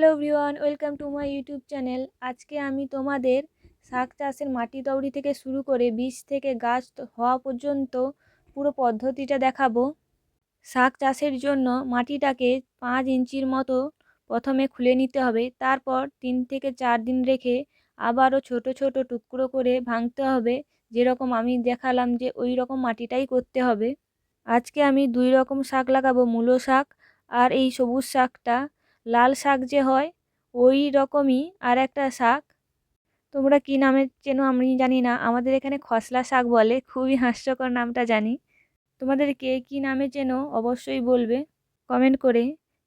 Hello everyone, welcome to my YouTube channel. আজকে আমি তোমাদের শাক চাষের মাটি দৌড়ি থেকে শুরু করে বীজ থেকে গাছ হওয়া পর্যন্ত পুরো পদ্ধতিটা দেখাবো। শাক চাষের জন্য মাটিটাকে পাঁচ ইঞ্চির মতো প্রথমে খুলে নিতে হবে। তারপর তিন থেকে চার দিন রেখে আবারও ছোট ছোট টুকরো করে ভাঙতে হবে। যেরকম আমি দেখালাম যে ওই রকম মাটিটাই করতে হবে। আজকে আমি দুই রকম শাক লাগাবো, মূলো শাক আর এই সবুজ শাকটা। লাল শাক যে হয়, ওই রকমই আর একটা শাক। তোমরা কী নামে চেনো আমি জানি না। আমাদের এখানে খসলা শাক বলে, খুবই হাস্যকর নামটা জানি। তোমাদের কে কী নামে চেনো অবশ্যই বলবে। কমেন্ট করে।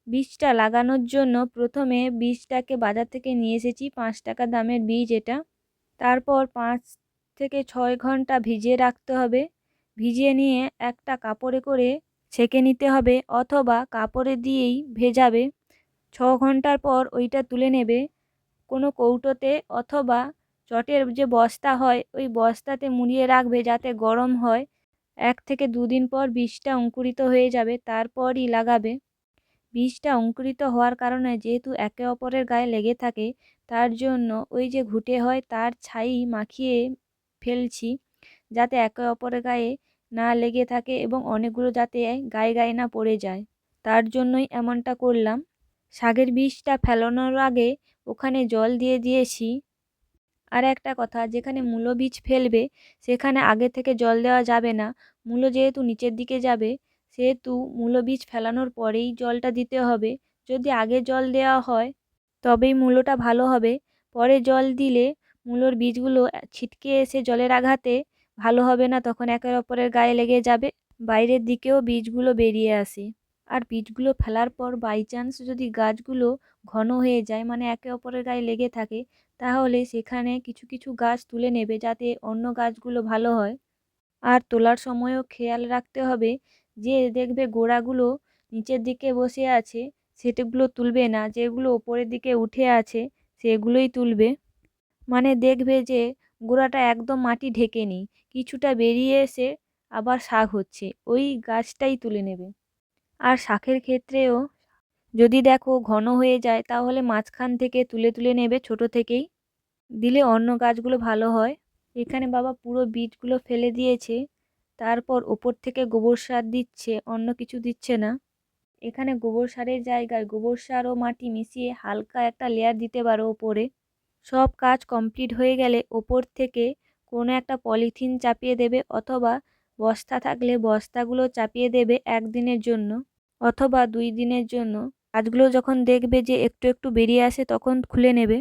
বীজটা লাগানোর জন্য প্রথমে বীজটাকে বাজার থেকে নিয়ে এসেছি, পাঁচ টাকা দামের বীজ এটা। তারপর পাঁচ থেকে ছয় ঘণ্টা ভিজিয়ে রাখতে হবে। ভিজিয়ে নিয়ে একটা কাপড়ে করে ছেঁকে নিতে হবে, অথবা কাপড়ে দিয়েই ভেজাবে। ছ ঘণ্টার পর ওইটা তুলে নেবে। কোনো কৌটোতে অথবা চটের যে বস্তা হয়, ওই বস্তাতে মুড়িয়ে রাখবে যাতে গরম হয়। এক থেকে দুদিন পর বীজটা অঙ্কুরিত হয়ে যাবে, তারপরই লাগাবে। বীজটা অঙ্কুরিত হওয়ার কারণে যেহেতু একে অপরের গায়ে লেগে থাকে, তার জন্য ওই যে ঘুঁটে হয়, তার ছাই মাখিয়ে ফেলছি যাতে একে অপরের গায়ে না লেগে থাকে এবং অনেকগুলো যাতে গায়ে গায়ে না পড়ে যায়। তার জন্যই এমনটা করলাম। শাকের বীজটা ফেলানোর আগে ওখানে জল দিয়ে দিয়েছি। আর একটা কথা, যেখানে মূলো বীজ ফেলবে, সেখানে আগে থেকে জল দেওয়া যাবে না। মূলো যেহেতু নিচের দিকে যাবে, সেহেতু মূলো বীজ ফেলানোর পরেই জলটা দিতে হবে। যদি আগে জল দেওয়া হয়, তবেই মূলোটা ভালো হবে। পরে জল দিলে মূলোর বীজগুলো ছিটকে এসে জলের আঘাতে ভালো হবে না, তখন একে অপরের গায়ে লেগে যাবে। বাইরের দিকেও বীজগুলো বেরিয়ে আসে। আর বীজগুলো ফেলার পর বাই চান্স যদি গাছগুলো ঘন হয়ে যায় মানে একে অপরের গায়ে লেগে থাকে, তাহলে সেখানে কিছু কিছু গাছ তুলে নেবে যাতে অন্য গাছগুলো ভালো হয়। আর তোলার সময়ও খেয়াল রাখতে হবে যে দেখবে গোড়াগুলো নিচের দিকে বসে আছে সেটাগুলো তুলবে না, যেগুলো ওপরের দিকে উঠে আছে, সেগুলোই তুলবে। মানে দেখবে যে গোড়াটা একদম মাটি ঢেকে নেই, কিছুটা বেরিয়ে এসে আবার শাক হচ্ছে, ওই গাছটাই তুলে নেবে। আর শাকের ক্ষেত্রেও যদি দেখো ঘন হয়ে যায়, তাহলে মাঝখান থেকে তুলে তুলে নেবে ছোট থেকেই। দিলে অন্য গাছগুলো ভালো হয়। এখানে বাবা পুরো বীজগুলো ফেলে দিয়েছে। তারপর ওপর থেকে গোবর সার দিচ্ছে, অন্য কিছু দিচ্ছে না। এখানে গোবর সারের জায়গায় গোবর সার ও মাটি মিশিয়ে হালকা একটা লেয়ার দিতে পারো ওপরে। সব কাজ কমপ্লিট হয়ে গেলে ওপর থেকে কোনো একটা পলিথিন চাপিয়ে দেবে অথবা বস্তা থাকলে বস্তাগুলো চাপিয়ে দেবে একদিনের জন্য। অথবা দুই দিনের জন্য। কাজগুলো যখন দেখবে যে একটু একটু বেরিয়ে আসে, তখন খুলে নেবে।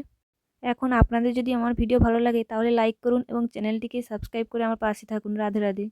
এখন আপনাদের যদি আমার ভিডিও ভালো লাগে, তাহলে লাইক করুন এবং চ্যানেলটিকে সাবস্ক্রাইব করে আমার পাশে থাকুন। রাধে রাধে।